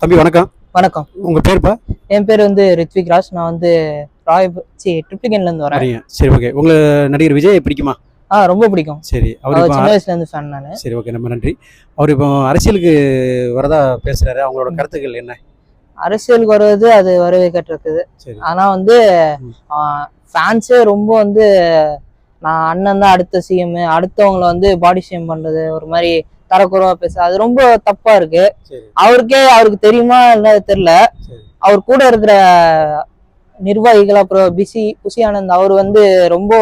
தம்பி வணக்கம். வணக்கம். உங்க பேருப்பா? என் பேர் வந்து ரித்விக் ராஜ் நான் வந்து ராய் சி ட்ரிப்ளிகன்ல இருந்து வரேன். சரிங்க சரி ஓகே. உங்களை நடிகர் விஜய் பிடிக்குமா? ஆ ரொம்ப பிடிக்கும். சரி அவர் இப்போ சின்ன வயசுல இருந்து ஃபேன் நான். சரி ஓகே. ரொம்ப நன்றி. அவர் இப்போ அரசியலுக்கு வரதா பேசுறாரு. அவங்களோட கருத்துக்கள் என்ன? அரசியலுக்கு வருவது அது வரவேற்கட்டிருக்குது சரி. ஆனா வந்து. ஃபேன்ஸே ரொம்ப வந்து நான் அண்ணன் தான் அடுத்த சிஎம் அடுத்தவங்கள வந்து பாடி ஷேம் பண்றது ஒரு மாதிரி தரக்குறவா பேச அது ரொம்ப தப்பா இருக்கு. அவருக்கே அவருக்கு தெரியுமா என்ன தெரியல. அவர் கூட இருக்கிற நிர்வாகிகள் அப்புறம் பிசி புசி ஆனந்த் அவர் வந்து ரொம்ப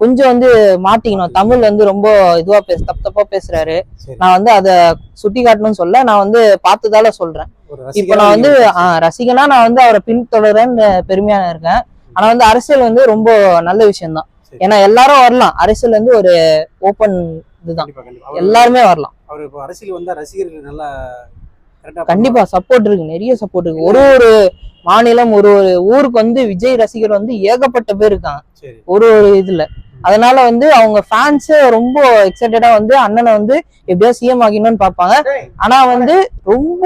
கொஞ்சம் வந்து மாட்டிக்கணும். தமிழ் வந்து ரொம்ப இதுவா பேச தப்பு தப்பா பேசுறாரு. நான் வந்து அதை சுட்டி காட்டணும்னு சொல்ல நான் வந்து பார்த்ததால சொல்றேன். இப்ப நான் வந்து ரசிகனா நான் வந்து அவரை பின்தொடரேன்னு பெருமையா இருக்கேன். ஆனா வந்து அரசியல் வந்து ரொம்ப நல்ல விஷயம்தான். ஏன்னா எல்லாரும் வரலாம். அரசியல் வந்து ஒரு ஓப்பன் இதுதான். அவர் எல்லாருமே வரலாம். அவர் இப்போ அரசியல் வந்தா ரசிகர்கள் நல்லா கண்டிப்பா சப்போர்ட் இருக்கு. நிறைய சப்போர்ட் இருக்கு. ஒரு ஒரு மாநிலம் ஒரு ஒரு ஊருக்கு வந்து விஜய் ரசிகர் வந்து ஏகப்பட்ட பேர் இருக்காங்க. ஒரு ஒரு இதுல. அதனால வந்து அவங்க ஃபேன்ஸ் ரொம்ப எக்ஸைட்டடா வந்து அண்ணனை வந்து எப்படியா சிஎம் ஆகிடணும்னு பார்ப்பாங்க. ஆனா வந்து ரொம்ப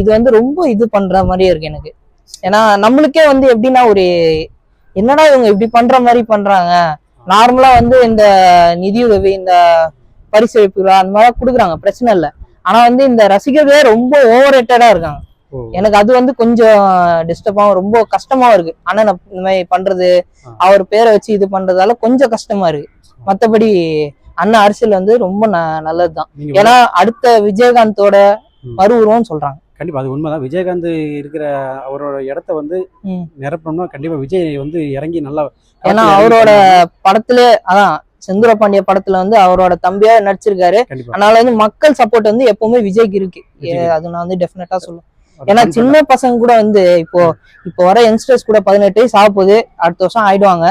இது வந்து ரொம்ப இது பண்ற மாதிரியே இருக்கு எனக்கு. ஏன்னா நம்மளுக்கே வந்து எப்படின்னா ஒரு என்னடா இவங்க இப்படி பண்ற மாதிரி பண்றாங்க? நார்மலா வந்து இந்த நிதியுதவி இந்த பரிசளிப்பு விழா அந்த மாதிரி கொடுக்குறாங்க. பிரச்சனை இல்லை. ஆனா வந்து இந்த ரசிகர்களே ரொம்ப ஓவர் ரேட்டடா இருக்காங்க. எனக்கு அது வந்து கொஞ்சம் டிஸ்டர்பாகவும் ரொம்ப கஷ்டமாவும் இருக்கு. அண்ணன் இந்த மாதிரி பண்றது. அவர் பேரை வச்சு இது பண்றதால கொஞ்சம் கஷ்டமா இருக்கு. மத்தபடி அண்ணன் அரசியல் வந்து ரொம்ப ந- நல்லதுதான். ஏன்னா அடுத்த விஜயகாந்தோட. மறு உருவம்னு சொல்றாங்க. கண்டிப்பா அது உண்மைதான். விஜயகாந்த் இருக்கிற அவரோட இடத்த வந்து. நிரப்பணும்னா கண்டிப்பா விஜய் வந்து இறங்கி நல்லா ஏன்னா அவரோட. படத்துல அதான் செந்தூர பாண்டிய படத்துல வந்து அவரோட தம்பியா நடிச்சிருக்காரு. அதனால வந்து மக்கள் சப்போர்ட் வந்து எப்பவுமே விஜய்க்கு இருக்கு. அது நான் வந்து டெஃபினட்டா சொல்லுவேன். ஏன்னா சின்ன பசங்க கூட வந்து இப்போ இப்போ வர யங்ஸ்டர்ஸ் கூட பதினெட்டு வயசு ஆக போகுது. அடுத்த வருஷம் ஆயிடுவாங்க.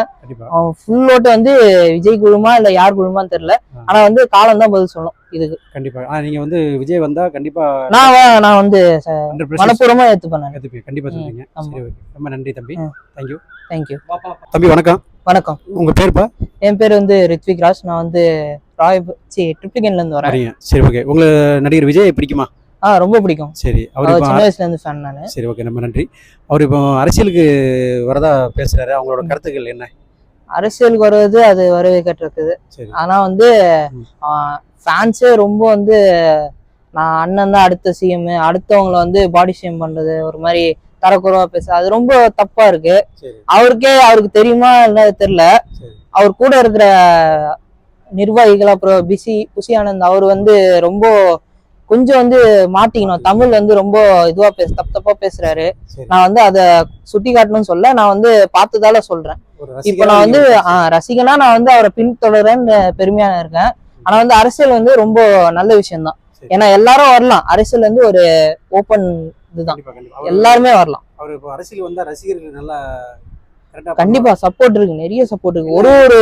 ஃபுல் ஓட்டு வந்து விஜய் குழுமா இல்ல யார் குழுமான்னு தெரியல. ஆனா வந்து காலம் தான் பதில் சொல்லும் இதுக்கு கண்டிப்பா. ஆனா நீங்க வந்து விஜய் வந்தா கண்டிப்பா நான் நான் வந்து 100% மனப்பூர்வமா ஏத்துப்பேன் நான். கண்டிப்பா கண்டிப்பா ம், சொல்றீங்க. ஆமா. சரி ஓகே. ரொம்ப நன்றி தம்பி. தேங்க்யூ தேங்க்யூ தம்பி வணக்கம். வணக்கம். உங்க பேருப்பா? என் பேர் வந்து ரித்விக் ராஜ். நான் வந்து ராய் சி ட்ரிப்ளிகன்ல இருந்து வரேன். சரி ஓகே. உங்களை நடிகர் விஜய் பிடிக்குமா? ஆ ரொம்ப பிடிக்கும். சரி அவர் சின்ன வயசுல இருந்து ஃபேன் நானு. சரி ஓகே. ரொம்ப நன்றி. அவர் இப்போ அரசியலுக்கு வரதா பேசுறாரு. அவங்களோட கருத்துக்கள் என்ன? அரசியலுக்கு வருவது அது வரவேற்கட்டிருக்குது சரி. ஆனா வந்து. ஃபேன்ஸே ரொம்ப வந்து நான் அண்ணன் தான் அடுத்த சிஎம் அடுத்தவங்கள வந்து பாடி ஷேம் பண்றது ஒரு மாதிரி தரக்குறவா பேச அது ரொம்ப தப்பா இருக்கு. அவருக்கே அவருக்கு தெரியுமா என்ன தெரியல. அவர் கூட இருக்கிற நிர்வாகிகள் அப்புறம் பிசி புசி ஆனந்த் அவர் வந்து ரொம்ப கொஞ்சம் வந்து மாட்டிக்கணும். தமிழ் வந்து ரொம்ப இதுவா பேச தப்பு தப்பா பேசுறாரு. நான் வந்து அதை சுட்டி காட்டணும்னு சொல்ல நான் வந்து பார்த்ததால சொல்றேன். இப்ப நான் வந்து ஆஹ், ரசிகனா நான் வந்து அவரை பின்தொடரேன்னு பெருமையா இருக்கேன். ஆனா வந்து அரசியல் வந்து ரொம்ப நல்ல விஷயம்தான். சரி. ஏன்னா எல்லாரும் வரலாம். அரசியல் வந்து ஒரு ஓப்பன் இதுதான். எல்லாருமே வரலாம். அவர் இப்போ அரசியல் வந்தா ரசிகர்கள் நல்லா கண்டிப்பா சப்போர்ட் இருக்கு. நிறைய சப்போர்ட் இருக்கு. ஒரு ஒரு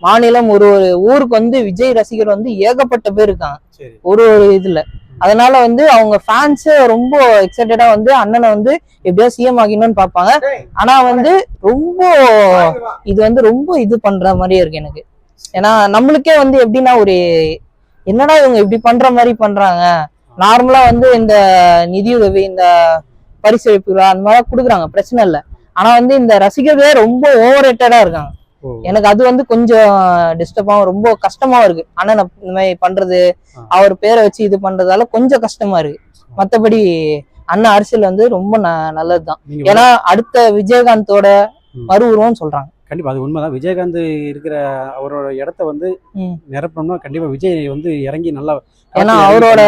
மாநிலம் ஒரு ஒரு ஊருக்கு வந்து விஜய் ரசிகர் வந்து ஏகப்பட்ட பேர் இருக்காங்க. ஒரு ஒரு இதுல. அதனால வந்து அவங்க ஃபேன்ஸே ரொம்ப எக்ஸைட்டடா வந்து அண்ணனை வந்து எப்படியா சிஎம் ஆகிடணும்னு பார்ப்பாங்க. ஆனா வந்து ரொம்ப இது வந்து ரொம்ப இது பண்ற மாதிரியே இருக்கு எனக்கு. ஏன்னா நம்மளுக்கே வந்து எப்படின்னா ஒரு என்னடா இவங்க இப்படி பண்ற மாதிரி பண்றாங்க? நார்மலா வந்து இந்த நிதியுதவி இந்த பரிசளிப்பு விழா அந்த மாதிரி கொடுக்குறாங்க. பிரச்சனை இல்லை. ஆனா வந்து இந்த ரசிகர்களே ரொம்ப ஓவர் ரேட்டடா இருக்காங்க எனக்கு அது வந்து கொஞ்சம் டிஸ்டர்பாகவும் ரொம்ப கஷ்டமாவும் இருக்கு. அண்ணன் இந்த மாதிரி பண்றது. அவர் பேரை வச்சு இது பண்றதால கொஞ்சம் கஷ்டமா இருக்கு. மத்தபடி அண்ணன் அரசியல் வந்து ரொம்ப ந- நல்லதுதான். ஏன்னா அடுத்த விஜயகாந்தோட. மறு உருவம்னு சொல்றாங்க. கண்டிப்பா அது உண்மைதான் விஜயகாந்த் இருக்கிற அவரோட இடத்த வந்து. நிரப்பணும்னா கண்டிப்பா விஜய் வந்து இறங்கி நல்லா ஏன்னா அவரோட.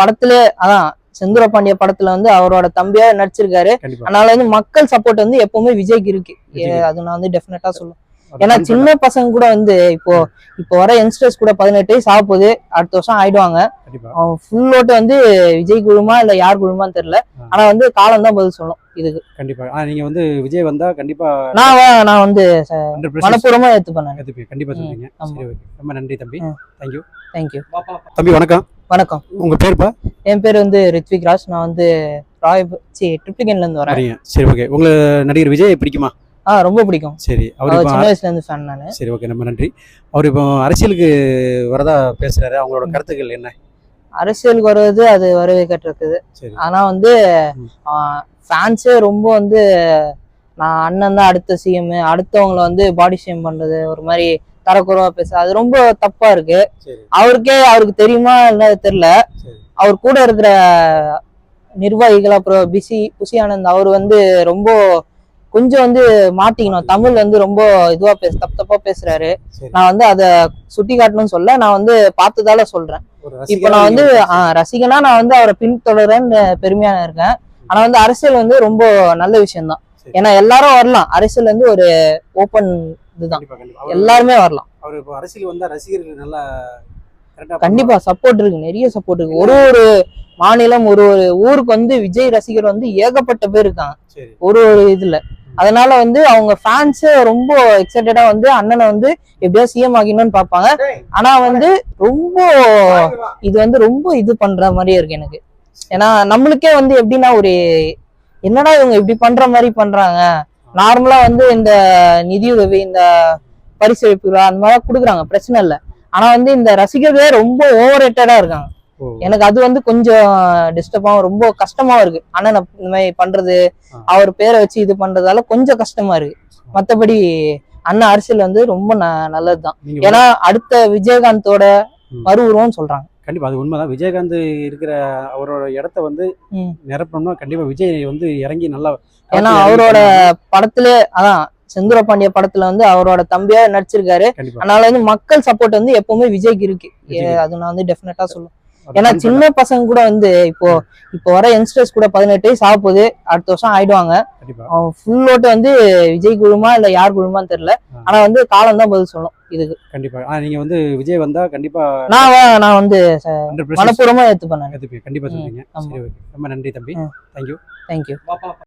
படத்துல அதான் செந்தூர பாண்டிய படத்துல வந்து அவரோட தம்பியா நடிச்சிருக்காரு அதனால வந்து மக்கள் சப்போர்ட் வந்து எப்பவுமே விஜய்க்கு இருக்கு. அது நான் வந்து டெஃபினட்டா சொல்லுவேன் ஏன்னா சின்ன பசங்க கூட வந்து இப்போ இப்போ வர யங்ஸ்டர்ஸ் கூட பதினெட்டு வயசு ஆக போகுது அடுத்த வருஷம் ஆயிடுவாங்க. ஃபுல் ஓட்டு வந்து விஜய் குழுமா இல்ல யார் குழுமான்னு தெரியல. ஆனா வந்து காலம் தான் பதில் சொல்லும் இதுக்கு. கண்டிப்பா. நீங்க வந்து விஜய் வந்தா கண்டிப்பா நான் நான் வந்து 100% மனப்பூர்வமா ஏத்துப்பேன் நான். கண்டிப்பா ஓகே. ரொம்ப நன்றி தம்பி. தேங்க்யூ தேங்க்யூ தம்பி வணக்கம். வணக்கம். உங்க பேருப்பா? என் பேர் வந்து ரித்விக் ராஜ். நான் வந்து ராய் சி ட்ரிப்ளிகன்ல இருந்து வரேன். சரி ஓகே. உங்களை நடிகர் விஜய் பிடிக்குமா? ஆ ரொம்ப பிடிக்கும். சரி அவர் சின்ன வயசுல இருந்து ஃபேன் நானு. சரி ஓகே ரொம்ப நன்றி. அவர் இப்போ அரசியலுக்கு வரதா பேசுறாரு. அவங்களோட. கருத்துக்கள் என்ன? அரசியலுக்கு வருவது அது வரவேற்கத்தக்கது சரி. ஆனா வந்து. ஃபேன்ஸே ரொம்ப வந்து நான் அண்ணன் தான் அடுத்த சிஎம் அடுத்தவங்களை வந்து பாடி ஷேம் பண்றது ஒரு மாதிரி தரக்குறவா பேச அது ரொம்ப தப்பா இருக்கு. அவருக்கே அவருக்கு தெரியுமா என்ன தெரியல. அவர் கூட இருக்கிற நிர்வாகிகள் அப்புறம் பிசி புசி ஆனந்த் அவர் வந்து ரொம்ப கொஞ்சம் வந்து மாத்திக்கணும் தமிழ் வந்து ரொம்ப இதுவா பேச தப்பு தப்பா பேசுறாரு. நான் வந்து அதை சுட்டி காட்டணும்னு சொல்ல நான் வந்து பார்த்ததால சொல்றேன். இப்ப நான் வந்து ரசிகனா நான் வந்து அவரை பின்தொடரேன்னு பெருமையா இருக்கேன். ஆனா வந்து அரசியல் வந்து ரொம்ப நல்ல விஷயம்தான். ஏன்னா எல்லாரும் வரலாம். அரசியல் வந்து ஒரு ஓப்பன் இதுதான். எல்லாருமே வரலாம். அவர் இப்போ அரசியல் வந்தா ரசிகர்கள் நல்லா கண்டிப்பா சப்போர்ட் இருக்கு. நிறைய சப்போர்ட் இருக்கு. ஒரு ஒரு மாநிலம் ஒரு ஒரு ஊருக்கு வந்து விஜய் ரசிகர் வந்து ஏகப்பட்ட பேர் இருக்காங்க. ஒரு ஒரு இதுல. அதனால வந்து அவங்க ஃபேன்ஸ் ரொம்ப எக்ஸைட்டடா வந்து அண்ணனை வந்து எப்படியா சிஎம் ஆகிடணும்னு பார்ப்பாங்க. ஆனா வந்து ரொம்ப இது வந்து ரொம்ப இது பண்ற மாதிரியே இருக்கு எனக்கு. ஏன்னா நம்மளுக்கே வந்து எப்படின்னா ஒரு என்னடா இவங்க இப்படி பண்ற மாதிரி பண்றாங்க. நார்மலா வந்து இந்த நிதியுதவி இந்த விழா அந்த மாதிரி கொடுக்குறாங்க. பிரச்சனை இல்லை. ஆனா வந்து இந்த ரசிகர்களே ரொம்ப ஓவர் ரேட்டடா இருக்காங்க. எனக்கு அது வந்து கொஞ்சம் டிஸ்டர்பாகவும் ரொம்ப கஷ்டமாவும் இருக்கு அண்ணன் இந்த மாதிரி பண்றது. அவர் பேரை வச்சு இது பண்றதால கொஞ்சம் கஷ்டமா இருக்கு மத்தபடி அண்ணன் அரசியல் வந்து ரொம்ப நல்லதுதான் ஏன்னா அடுத்த விஜயகாந்தோட. மறு உருவம்னு சொல்றாங்க கண்டிப்பா அது உண்மைதான் விஜயகாந்த் இருக்கிற அவரோட இடத்த வந்து. நிரப்பணும்னா கண்டிப்பா விஜய் வந்து இறங்கி நல்லா ஏன்னா அவரோட. படத்துல அதான் செந்தூர பாண்டிய படத்துல வந்து அவரோட தம்பியா நடிச்சிருக்காரு அதனால வந்து மக்கள் சப்போர்ட் வந்து எப்பவுமே விஜய்க்கு இருக்கு. அது நான் வந்து டெஃபினட்டா சொல்லுவேன் ஏன்னா. சின்ன பசங்க கூட வந்து இப்போ இப்போ வர யங்ஸ்டர்ஸ் கூட பதினெட்டு வயசு ஆக போகுது அடுத்த வருஷம் ஆயிடுவாங்க. கண்டிப்பா. அவன் ஃபுல் ஓட்டு வந்து விஜய் குழுமா இல்ல யார் குழுமான்னு தெரியல. ஆனா வந்து காலம் தான் பதில் சொல்லும் இதுக்கு. கண்டிப்பா. ஆனா நீங்க வந்து விஜய் வந்தா கண்டிப்பா நான் நான் வந்து மனப்பூர்வமா ஏத்துப்பேன் கண்டிப்பா சொல்றீங்க. ஆமா. சரி ஓகே. ரொம்ப நன்றி தம்பி. Thank you thank you